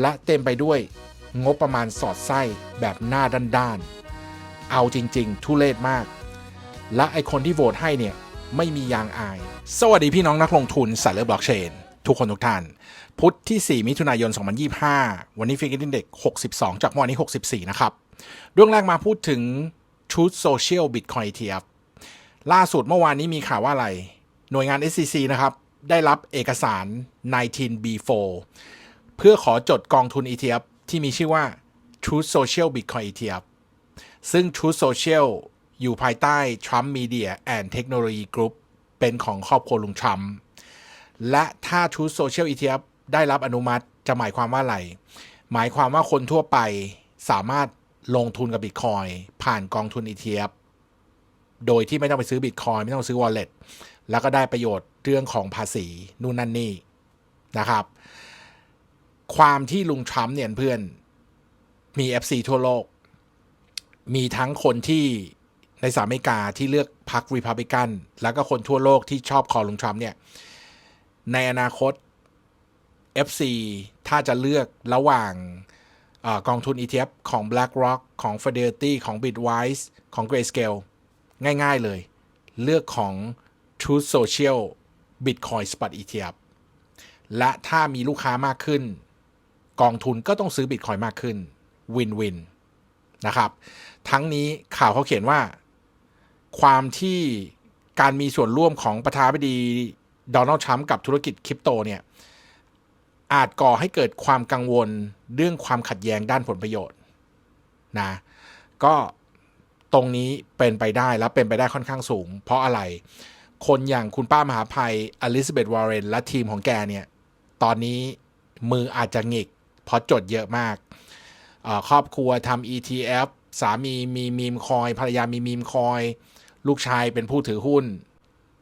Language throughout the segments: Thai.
และเต็มไปด้วยงบประมาณสอดไส้แบบหน้าด้านๆ เอาจริงๆ ทุเลศมาก และไอคนที่โหวตให้เนี่ยไม่มียางอาย สวัสดีพี่น้องนักลงทุนสายเลือบล็อกเชน ทุกคนทุกท่าน พุธที่ 4 มิถุนายน 2025 วันนี้ฟิกเกอร์ดินเด็ก62 จากเมื่อวานนี้ 64 นะครับ เรื่องแรกมาพูดถึง Truth Social Bitcoin ETF ล่าสุดเมื่อวานนี้มีข่าวว่าอะไร หน่วยงาน SEC นะครับ ได้รับเอกสาร 19B4 พื่อขอจดกองทุน ETF ที่มีชื่อว่า Truth Social Bitcoin ETF ซึ่ง Truth Social อยู่ภายใต้ Trump Media and Technology Group เป็นของครอบครัวลุงทรัมป์และถ้า Truth Social ETF ได้รับอนุมัติจะหมายความว่าอะไร หมายความว่าคนทั่วไปสามารถลงทุนกับ Bitcoin ผ่านกองทุน ETF โดยที่ไม่ต้องไปซื้อ Bitcoin ไม่ต้องซื้อ Wallet แล้วก็ได้ประโยชน์เรื่องของภาษีนู่นนั่นนี่นะครับ ความที่ลุงทรัมป์เนี่ยเพื่อนมี FC ทั่วโลก มีทั้งคนที่ในสหรัฐอเมริกาที่เลือกพรรครีพับลิกัน แล้วก็คนทั่วโลกที่ชอบคอลุงทรัมป์เนี่ย ในอนาคต FC ถ้าจะเลือกระหว่างออกองทุน ETF ของ BlackRock ของ Fidelity ของ Bitwise ของ Grayscale ง่าย ๆเลย เลือกของ Truth Social Bitcoin Spot ETF และถ้ามีลูกค้ามากขึ้น กองทุนก็ต้องซื้อ Bitcoin มากขึ้นวินวินนะครับ ทั้งนี้ข่าวเขาเขียนว่า ความที่การมีส่วนร่วมของประธานาธิบดีโดนัลด์ทรัมป์กับธุรกิจคริปโตเนี่ยอาจก่อให้เกิดความกังวลเรื่องความขัดแย้งด้านผลประโยชน์นะก็ตรงนี้เป็นไปได้และเป็นไปได้ค่อนข้างสูง เพราะอะไร คนอย่างคุณป้ามหาภัยอลิซาเบธวอร์เรนและทีมของแกเนี่ย ตอนนี้มืออาจจะหงิก ราะจดเยอะมาก ครอบครัวทำ ETF สามีมีมีมคอย ภรรยามีมีมคอย ลูกชายเป็นผู้ถือหุ้น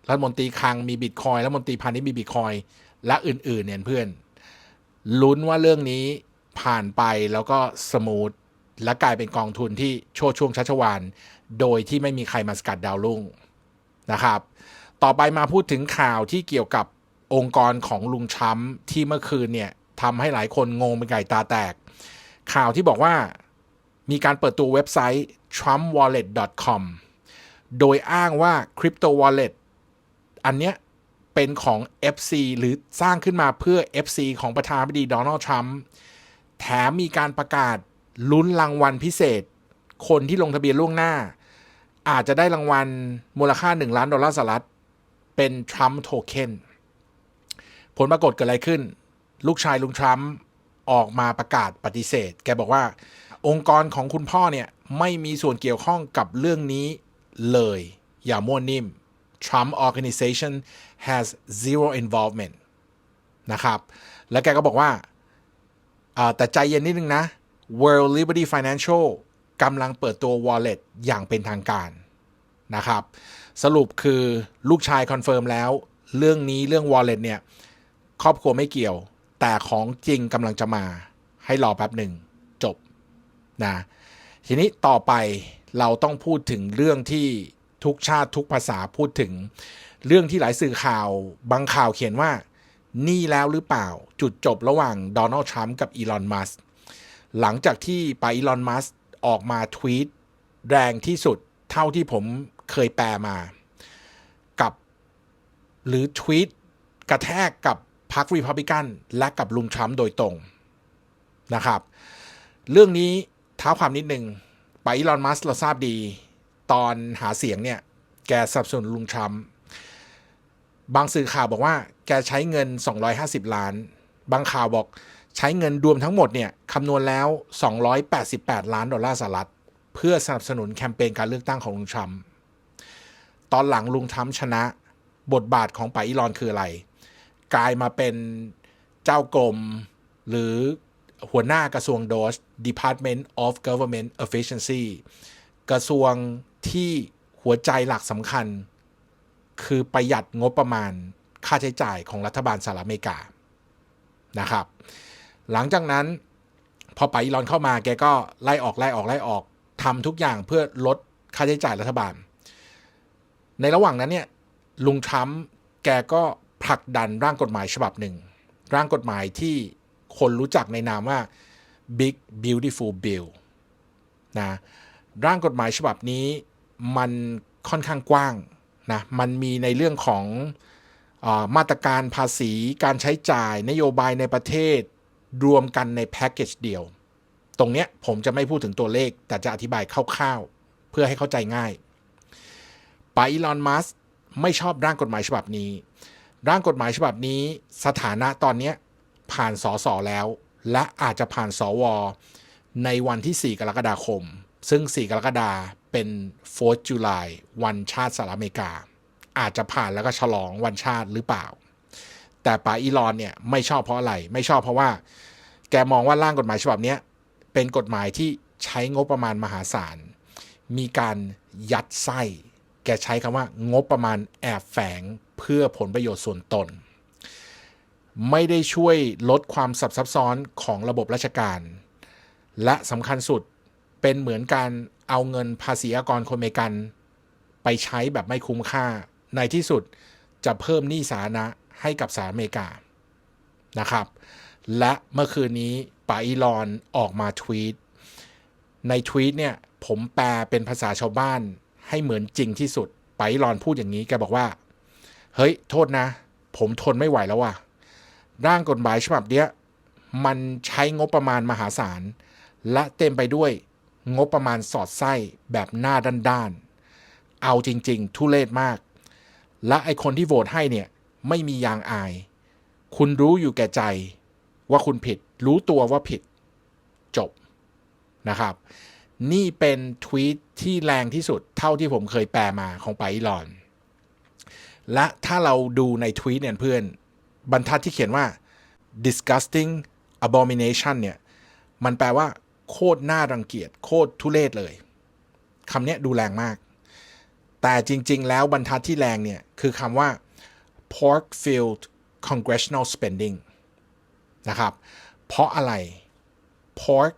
รัฐมนตรีคลังมีบิตคอยรัฐมนตรีพาณิชย์มีบิตคอย และอื่น ๆ เนี่ยเพื่อน ลุ้นว่าเรื่องนี้ผ่านไปแล้วก็สมูทและกลายเป็นกองทุนที่โชดช่วงชัชวานโดยที่ไม่มีใครมาสกัดดาวรุ่งนะครับ ต่อไปมาพูดถึงข่าวที่เกี่ยวกับองค์กรของลุงทรัมที่เมื่อคืนเนี่ย ทำให้หลายคนงงเป็นไก่ตาแตก ข่าวที่บอกว่ามีการเปิดตัวเว็บไซต์ trumpwallet.com โดยอ้างว่า Crypto Wallet อันเนี้ยเป็นของ FC หรือสร้างขึ้นมาเพื่อ FC ของประธานาธิบดีโดนัลด์ทรัมป์แถมมีการประกาศลุ้นรางวัลพิเศษ คนที่ลงทะเบียนล่วงหน้า อาจจะได้รางวัลมูลค่า 1 ล้านดอลลาร์สหรัฐ เป็นทรัมป์โทเค็นผลปรากฏเกิดอะไรขึ้น ลูกชายลุงทรัมป์ออกมาประกาศปฏิเสธ แกบอกว่า องค์กรของคุณพ่อเนี่ย ไม่มีส่วนเกี่ยวข้องกับเรื่องนี้เลย อย่ามั่วนิ่ม Trump Organization has zero involvement นะครับ แล้วแกก็บอกว่าแต่ใจเย็นนิดนึงนะ World Liberty Financial กำลังเปิดตัว wallet อย่างเป็นทางการนะครับ สรุปคือลูกชายคอนเฟิร์มแล้ว เรื่องนี้เรื่อง wallet เนี่ย ครอบครัวไม่เกี่ยว แต่ของจริงกำลังจะมา ให้รอแป๊บหนึ่งจบนะทีนี้ต่อไปเราต้องพูดถึงเรื่องที่ทุกชาติทุกภาษาพูดถึง เรื่องที่หลายสื่อข่าวบางข่าวเขียนว่า นี่แล้วหรือเปล่าจุดจบระหว่างโดนัลด์ทรัมป์กับอีลอนมัสหลังจากที่ไปอีลอนมัสออกมาทวีตแรงที่สุดเท่าที่ผมเคยแปลมา กับ หรือทวีตกระแทกกับ พรรครีพับลิกันและกับลุงทรัมป์โดยตรงนะครับ เรื่องนี้เท้าความนิดนึงไปอีลอนมัสเราทราบดี ตอนหาเสียงเนี่ย แกสนับสนุนลุงทรัมป์บางสื่อข่าวบอกว่า แกใช้เงิน 250 ล้าน บางข่าวบอกใช้เงินรวมทั้งหมดเนี่ยคำนวณแล้ว 288 ล้านดอลลาร์สหรัฐ เพื่อสนับสนุนแคมเปญการเลือกตั้งของลุงทรัมป์ตอนหลังลุงทรัมป์ชนะ บทบาทของป๋าอีลอนคืออะไร กลายมาเป็นเจ้ากรม หรือหัวหน้ากระทรวงโดส Department of Government Efficiency กระทรวงที่หัวใจหลักสำคัญ คือประหยัดงบประมาณค่าใช้จ่ายของรัฐบาลสหรัฐอเมริกานะครับ หลังจากนั้นพอไปอีลอนเข้ามาแกก็ไล่ออกไล่ออกไล่ออกทำทุกอย่างเพื่อลดค่าใช้จ่ายรัฐบาล ในระหว่างนั้นเนี่ยลุงทรัมป์แกก็ ผลักดันร่างกฎหมายฉบับหนึ่ง ร่างกฎหมายที่คนรู้จักในนามว่า Big Beautiful Bill นะร่างกฎหมายฉบับนี้มันค่อนข้างกว้างนะมันมีในเรื่องของอมาตรการภาษีการใช้จ่ายนโยบายในประเทศรวมกันในแพ็กเกจเดียว ตรงเนี้ยผมจะไม่พูดถึงตัวเลข แต่จะอธิบายคร่าวๆ เพื่อให้เข้าใจง่ายป๋าอีลอนมัสไม่ชอบร่างกฎหมายฉบับนี้ ร่างกฎหมายฉบับนี้สถานะตอนนี้ผ่านสสแล้ว และอาจจะผ่านสว ในวันที่ 4 กรกฎาคม ซึ่ง 4 กรกฎาเป็น 4th July วันชาติสหรัฐอเมริกา อาจจะผ่านแล้วก็ฉลองวันชาติหรือเปล่า แต่ป๋าอีลอนเนี่ยไม่ชอบเพราะอะไร ไม่ชอบเพราะว่า แกมองว่าร่างกฎหมายฉบับนี้เป็นกฎหมายที่ใช้งบประมาณมหาศาล มีการยัดไส้ แกใช้คำว่างบประมาณแอบแฝงเพื่อผลประโยชน์ส่วนตน ไม่ได้ช่วยลดความซับซับซ้อนของระบบราชการ และสำคัญสุดเป็นเหมือนการเอาเงินภาษีอากรคนเมกัน ไปใช้แบบไม่คุ้มค่า ในที่สุดจะเพิ่มหนี้สาธารณะให้กับสหรัฐอเมริกานะครับ และเมื่อคืนนี้ปาอีลอนออกมาทวีตในทวีตเนี่ยผมแปลเป็นภาษาชาวบ้าน ให้เหมือนจริงที่สุดป๋าอีลอนพูดอย่างนี้แกบอกว่า เฮ้ย โทษนะ ผมทนไม่ไหวแล้วว่ะ ร่างกฎหมายฉบับเนี้ยมันใช้งบประมาณมหาศาล และเต็มไปด้วยงบประมาณสอดไส้แบบหน้าด้านๆ เอาจริง ๆ ทุเลศมาก และไอคนที่โหวตให้เนี่ย ไม่มียางอาย คุณรู้อยู่แก่ใจ ว่าคุณผิด รู้ตัวว่าผิด จบนะครับ นี่เป็นทวีตที่แรงที่สุดเท่าที่ผมเคยแปลมาของไปอีลอน และถ้าเราดูในทวีตเนี่ยเพื่อน บรรทัดที่เขียนว่า disgusting abomination เนี่ย มันแปลว่า โคตรน่ารังเกียจโคตรทุเรศเลยคำเนี้ยดูแรงมาก แต่จริง ๆ แล้วบรรทัดที่แรงเนี่ย คือคำว่า pork filled congressional spending นะครับ เพราะอะไร pork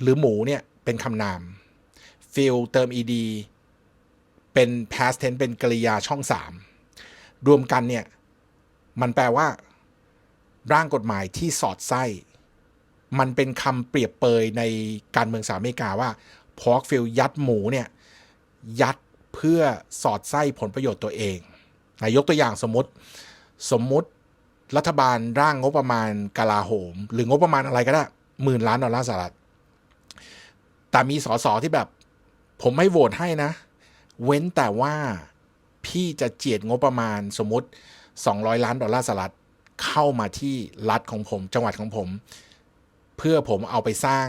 หรือหมูเนี่ย เป็นคำนาม fill เติม ed เป็น past tense เป็นกริยาช่อง 3 รวมกันเนี่ย มันแปลว่า ร่างกฎหมายที่สอดไส้ มันเป็นคำเปรียบเปยในการเมืองสหรัฐอเมริกาว่า pork fill ยัดหมูเนี่ย ยัดเพื่อสอดไส้ผลประโยชน์ตัวเองนายกตัวอย่างสมมติ สมมติรัฐบาลร่างงบประมาณกลาโหม หรืองบประมาณอะไรก็ได้หมื่นล้านดอลลาร์สหรัฐ แต่มีสสที่แบบ ผมไม่โหวตให้นะ เว้นแต่ว่าพี่จะเจียดงบประมาณสมมติ 200 ล้านดอลลาร์สหรัฐเข้ามาที่รัฐของผม จังหวัดของผม เพื่อผมเอาไปสร้าง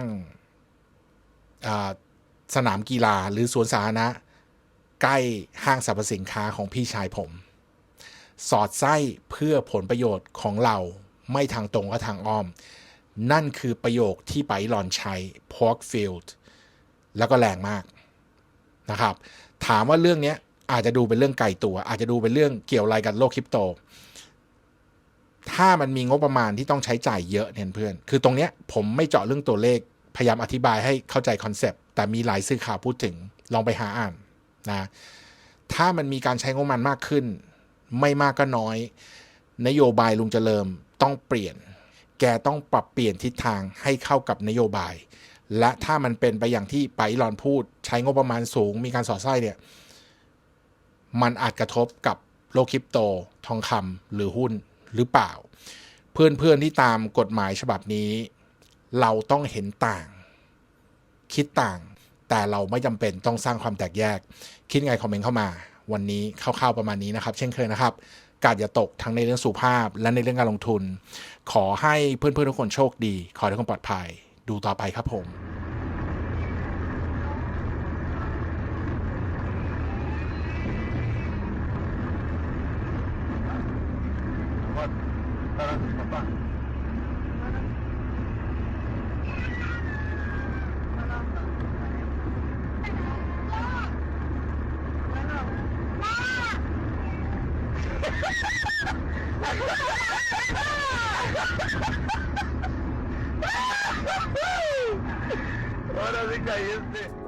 สนามกีฬาหรือสวนสาธารณะ ใกล้ห้างสรรพสินค้าของพี่ชายผม สอดไส้เพื่อผลประโยชน์ของเราไม่ทางตรงก็ทางอ้อม นั่นคือประโยคที่ไปหลอนใช้ Porkfield แล้วก็แรงมากนะครับ ถามว่าเรื่องนี้อาจจะดูเป็นเรื่องไกลตัว อาจจะดูเป็นเรื่องเกี่ยวอะไรกับโลกคริปโต ถ้ามันมีงบประมาณที่ต้องใช้จ่ายเยอะเนี่ยเพื่อน คือตรงเนี้ยผมไม่เจาะเรื่องตัวเลข พยายามอธิบายให้เข้าใจคอนเซปต์ แต่มีหลายสื่อข่าวพูดถึง ลองไปหาอ่านนะ ถ้ามันมีการใช้งบประมาณมากขึ้น ไม่มากก็น้อย นโยบายลุงเจริญต้องเปลี่ยน แกต้องปรับเปลี่ยนทิศทางให้เข้ากับนโยบาย และถ้ามันเป็นไปอย่างที่ไปรอนพูด ใช้งบประมาณสูง มีการสอดไส้เนี่ย มันอาจกระทบกับโลกคริปโต ทองคำหรือหุ้นหรือเปล่า เพื่อนๆที่ตามกฎหมายฉบับนี้ เราต้องเห็นต่าง คิดต่าง แต่เราไม่จำเป็นต้องสร้างความแตกแยก คิดไงคอมเมนต์เข้ามา วันนี้คร่าวๆประมาณนี้นะครับ เช่นเคยนะครับกาดอย่าตกทั้งในเรื่องสุภาพและในเรื่องการลงทุน ขอให้เพื่อนๆทุกคนโชคดี ขอให้ทุกคนปลอดภัย ดูต่อไปครับผม Ahora sí caíste.